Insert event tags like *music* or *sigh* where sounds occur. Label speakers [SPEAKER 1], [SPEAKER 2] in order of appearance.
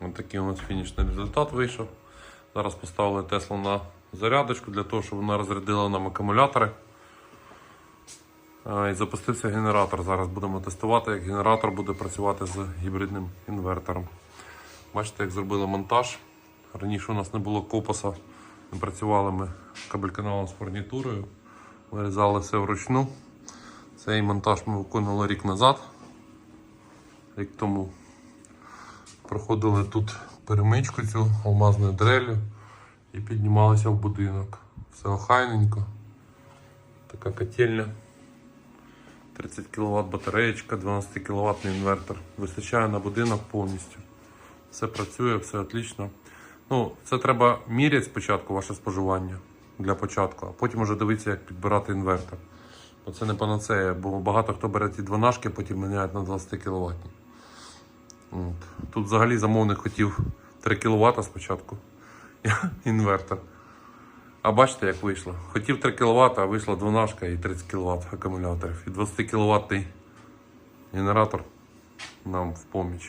[SPEAKER 1] Ось такий у нас фінішний результат вийшов. Зараз поставили Теслу на зарядочку для того, щоб вона розрядила нам акумулятори. І запустився генератор. Зараз будемо тестувати, як генератор буде працювати з гібридним інвертором. Бачите, як зробили монтаж. Раніше у нас не було копоса. Не працювали ми кабель-каналом з фурнітурою. Вирізали все вручну. Цей монтаж ми виконували рік назад. Рік тому проходили тут перемичку цю алмазною дрелью і піднімалися в будинок. Все охайненько. Така котельня. 30 кВт батареєчка, 12 кВт інвертор. Вистачає на будинок повністю. Все працює, все отлично. Ну, це треба міряти спочатку ваше споживання для початку, а потім вже дивитися, як підбирати інвертор. Бо це не панацея, бо багато хто бере ті дванашки, потім міняють на 20 кВт. От. Тут взагалі замовник хотів 3 кВт спочатку. *laughs* Інвертор. А бачите, як вийшло? Хотів 3 кВт, а вийшла дванашка і 30 кВт акумуляторів. І 20 кВт генератор нам в поміч.